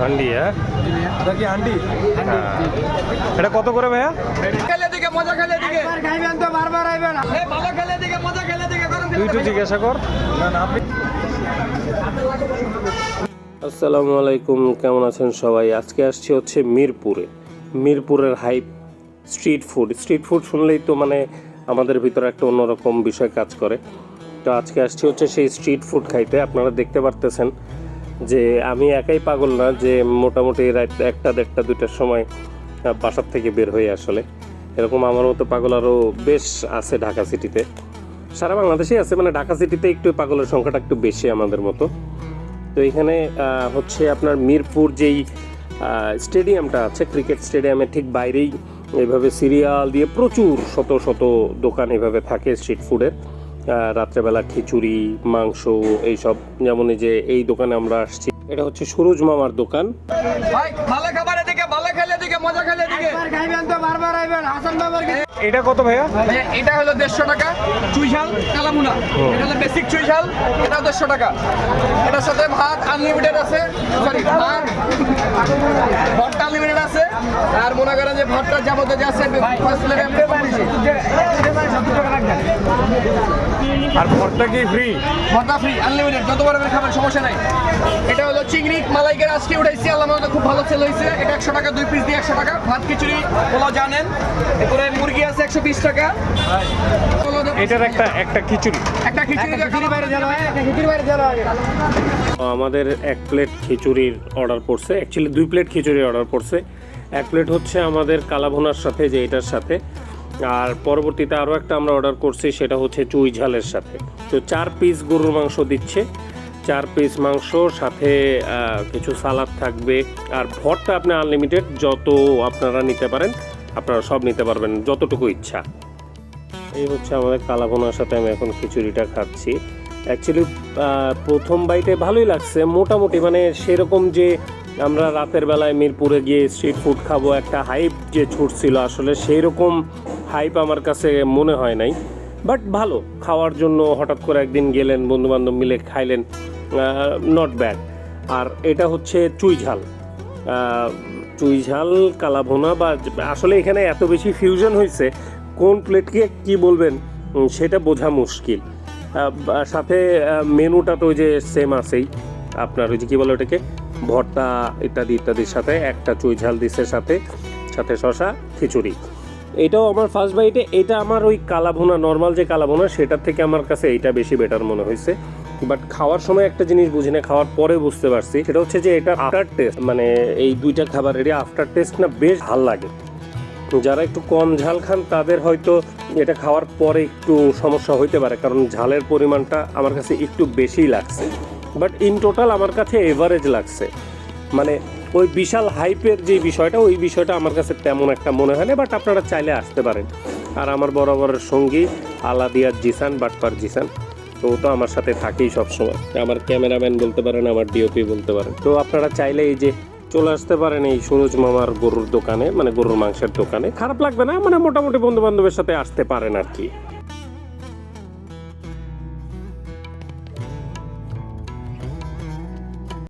হান্ডি হ্যাঁ? এটা হান্ডি? হ্যাঁ। এটা কত করে ভাইয়া? খেলে দিকে মজা খেলে দিকে। খাইবেন তো বারবার আইবেন ভালো খেলে দিকে মজা খেলে দিকে তুই জিজ্ঞাসা কর। না না আপনি আসসালামু আলাইকুম কেমন আছেন সবাই? আজকে আসছি হচ্ছে মিরপুরে। মিরপুরের hype street food. Street food শুনলেই তো মানে আমাদের ভিতরে একটা অন্যরকম বিষয় কাজ করে। তো আজকে আসছি হচ্ছে সেই স্ট্রিট ফুড খাইতে। আপনারা দেখতে পারতেছেন যে আমি একাই পাগল না যে মোটামুটি রাত একটা, দেড়টা, দুইটার সময় বাসার থেকে বের হয়ে আসলে। এরকম আমার মতো পাগল আরও বেশ আছে ঢাকা সিটিতে। সারা বাংলাদেশেই আছে মানে ঢাকা সিটিতে একটু পাগলের সংখ্যাটা একটু বেশি আমাদের মতো। তো এখানে হচ্ছে আপনার মিরপুর যেই স্টেডিয়ামটা আছে, ক্রিকেট স্টেডিয়ামের ঠিক বাইরেই এইভাবে সিরিয়াল দিয়ে প্রচুর শত শত দোকান এভাবে থাকে স্ট্রিট ফুডের। রাত্রেবেলা খিচুড়ি মাংস এইসব। যেমন যে এই দোকানে আমরা আসছি এটা হচ্ছে সুরজ মামার দোকান। ভাই ভালো খাবার দিকে ভালো খেলে দিকে মজা খেলে দিকে খাইবেন তো বারবার আইবেন। হাসান বাবার এটা কত ভাইয়া? এটা হলো দেড়শো টাকা। চুই ঝাল কালামুনা। এটা হলো বেসিক চুই ঝাল এটাও দেড়শো টাকা। এটার সাথে ভাত আনলিমিটেড আছে। সরি ভাত ভটটা আনলিমিটেড আছে। আর মনে করেন যে ভটটা যাবতীয় যা আছে ফার্স্ট লেভেল আর ভর্তা কি ফ্রি ভর্তা ফ্রি আনলিমিটেড যত বড় করে খাবেন সমস্যা নাই। এটা হলো চিংড়ি মালাইকের আজকে উঠাইছি আল্লাহ মতো খুব ভালো সেল হয়েছে এটা একশো টাকা দুই পিস দিয়ে একশো টাকা। ভাত খিচুড়ি পোলাও জানেন এরপরে মুরগি আছে একশো বিশ টাকা। এটার একটা একটা খিচুড়ি। একটা খিচুড়ি বাইরে যাবে। খিচুড়ি বাইরে আমাদের এক প্লেট খিচুড়ির অর্ডার পড়ছে। অ্যাকচুয়ালি দুই প্লেট খিচুড়ির অর্ডার পড়ছে। এক প্লেট হচ্ছে আমাদের কালাভোনার সাথে যে এটার সাথে। আর পরবর্তীতে আরও একটা আমরা অর্ডার করছি, সেটা হচ্ছে চুই ঝালের সাথে। তো চার পিস গরুর মাংস দিচ্ছে। চার পিস মাংস, সাথে কিছু সালাদ থাকবে। আর ভরটা আপনি আনলিমিটেড যত আপনারা নিতে পারেন, আপনারা সব নিতে পারবেন, যতটুকু ইচ্ছা। এই হচ্ছে আমাদের কালাভোনার সাথে আমি এখন খিচুড়িটা খাচ্ছি। অ্যাকচুয়ালি প্রথম বাইটে ভালোই লাগছে। মোটামুটি মানে সেরকম যে আমরা রাতের বেলায় মিরপুরে গিয়ে স্ট্রিট ফুড খাব একটা হাইপ যে ছুটছিল আসলে সেই রকম হাইপ আমার কাছে মনে হয় নাই। বাট ভালো খাওয়ার জন্য হঠাৎ করে একদিন গেলেন বন্ধু বান্ধব মিলে খাইলেন নট ব্যাড আর এটা হচ্ছে চুই ঝাল। আহ, চুই ঝাল কালাভোনা বা আসলে এখানে এত বেশি ফিউশন হয়েছে কোন প্লেটকে কি বলবেন সেটা বোঝা মুশকিল। সাথে মেনুটা তো ওই যে সেম আছেই। আপনার ওই যে কী বলে ওটাকে? ভর্তা ইত্যাদি ইত্যাদির সাথে একটা চুই ঝাল দিছে সাথে সাথে শশা খিচুড়ি। এটাও আমার ফার্স্ট বাইটে এটা আমার ওই কালাভুনা নর্মাল যে কালাভুনা সেটার থেকে আমার কাছে এইটা বেশি বেটার মনে হয়েছে। বাট খাওয়ার সময় একটা জিনিস বুঝি না খাওয়ার পরে বুঝতে পারছি। সেটা হচ্ছে যে এটা আফটার টেস্ট মানে এই দুইটা খাবারেরই আফটার টেস্ট না বেশ ভালো লাগে। যারা একটু কম ঝাল খান, তাদের হয়তো এটা খাওয়ার পরে একটু সমস্যা হইতে পারে, কারণ ঝালের পরিমাণটা আমার কাছে একটু বেশিই লাগছে। বাট ইন টোটাল আমার কাছে এভারেজ লাগছে। মানে ওই বিশাল হাইপের যে বিষয়টা, ওই বিষয়টা আমার কাছে তেমন একটা মনে হয় না বাট আপনারা চাইলে আসতে পারেন। আর আমার বরাবরের সঙ্গী আলাদিয়া জিসান, বাটপার জিসান, তো ও তো আমার সাথে থাকেই সবসময়। আমার ক্যামেরাম্যান বলতে পারেন, আমার ডিওপি বলতে পারেন। তো আপনারা চাইলে এই যে চলে আসতে পারেন এই সুরজ মামার গরুর দোকানে মানে গরুর মাংসের দোকানে। খারাপ লাগবে না মানে মোটামুটি বন্ধু বান্ধবের সাথে আসতে পারেন আর কি।